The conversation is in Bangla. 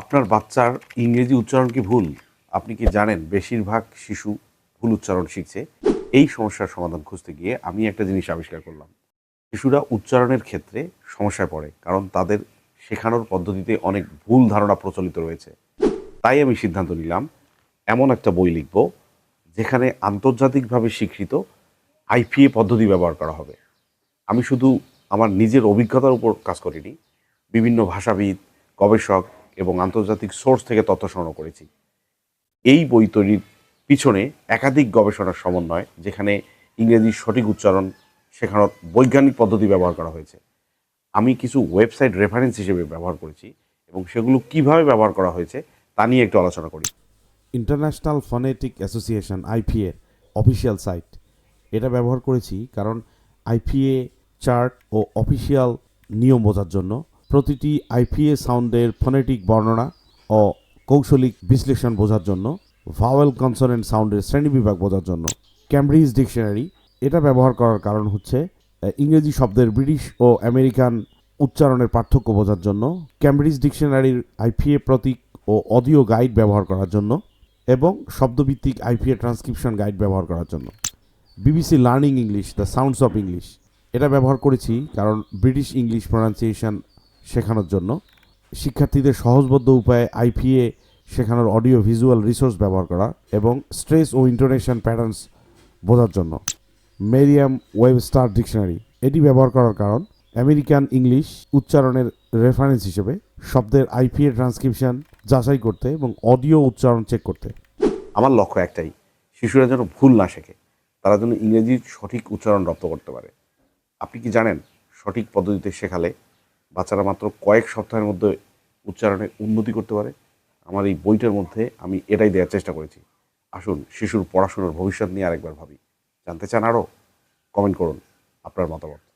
আপনার বাচ্চার ইংরেজি উচ্চারণ কি ভুল? আপনি কি জানেন বেশিরভাগ শিশু ভুল উচ্চারণ শিখছে? এই সমস্যার সমাধান খুঁজতে গিয়ে আমি একটা জিনিস আবিষ্কার করলাম। শিশুরা উচ্চারণের ক্ষেত্রে সমস্যায় পড়ে, কারণ তাদের শেখানোর পদ্ধতিতে অনেক ভুল ধারণা প্রচলিত রয়েছে। তাই আমি সিদ্ধান্ত নিলাম, এমন একটা বই লিখব, যেখানে আন্তর্জাতিকভাবে স্বীকৃত আইপিএ পদ্ধতি ব্যবহার করা হবে। আমি শুধু আমার নিজের অভিজ্ঞতার উপর কাজ করিনি, বিভিন্ন ভাষাবিদ, গবেষক এবং আন্তর্জাতিক সোর্স থেকে তথ্য সংগ্রহ করেছি। এই বই তৈরির পিছনে একাধিক গবেষণার সমন্বয়, যেখানে ইংরেজির সঠিক উচ্চারণ শেখানোর বৈজ্ঞানিক পদ্ধতি ব্যবহার করা হয়েছে। আমি কিছু ওয়েবসাইট রেফারেন্স হিসেবে ব্যবহার করেছি এবং সেগুলো কীভাবে ব্যবহার করা হয়েছে তা নিয়ে একটু আলোচনা করি। International Phonetic Association IPA official site. এটা ব্যবহার করেছি কারণ আইপিএ চার্ট ও অফিসিয়াল নিয়ম বোঝার জন্য প্রতিটি আইপিএ সাউন্ডের ফোনেটিক বর্ণনা ও কৌশলিক বিশ্লেষণ বোঝার জন্য, ভাওয়েল কনসোনেন্ট সাউন্ডের শ্রেণীবিভাগ বোঝার জন্য ক্যামব্রিজ ডিকশনারি এটা ব্যবহার করার কারণ হচ্ছে ইংরেজি শব্দের ব্রিটিশ ও আমেরিকান উচ্চারণের পার্থক্য বোঝার জন্য ক্যামব্রিজ ডিকশনারির আইপিএ প্রতীক ও অডিও গাইড ব্যবহার করার জন্য এবং শব্দভিত্তিক আইপিএ ট্রান্সক্রিপশন গাইড ব্যবহার করার জন্য। BBC Learning English, the sounds of English এটা ব্যবহার করেছি কারণ ব্রিটিশ ইংলিশ প্রনাউন্সিয়েশন শেখানোর জন্য। শিক্ষার্থীদের সহজবদ্ধ উপায়ে আইপিএ শেখানোর অডিও ভিজুয়াল রিসোর্স ব্যবহার করা এবং স্ট্রেস ও ইন্টোনেশন প্যাটার্নস বোঝার জন্য। মেরিয়াম ওয়েবস্টার ডিকশনারি, এটি ব্যবহার করার কারণ আমেরিকান ইংলিশ উচ্চারণের রেফারেন্স হিসেবে শব্দের আইপিএ ট্রান্সক্রিপশন যাচাই করতে এবং অডিও উচ্চারণ চেক করতে। আমার লক্ষ্য একটাই, শিশুরা যেন ভুল না শেখে, তারা যেন ইংরেজির সঠিক উচ্চারণ রপ্ত করতে পারে। আপনি কি জানেন সঠিক পদ্ধতিতে শেখালে বাচ্চারা মাত্র কয়েক সপ্তাহের মধ্যে উচ্চারণে উন্নতি করতে পারে। আমার এই বইটার মধ্যে আমি এটাই দেওয়ার চেষ্টা করেছি। আসুন, শিশুর পড়াশোনার ভবিষ্যৎ নিয়ে আরেকবার ভাবি। জানতে চান আরও? কমেন্ট করুন। আপনার মতামত।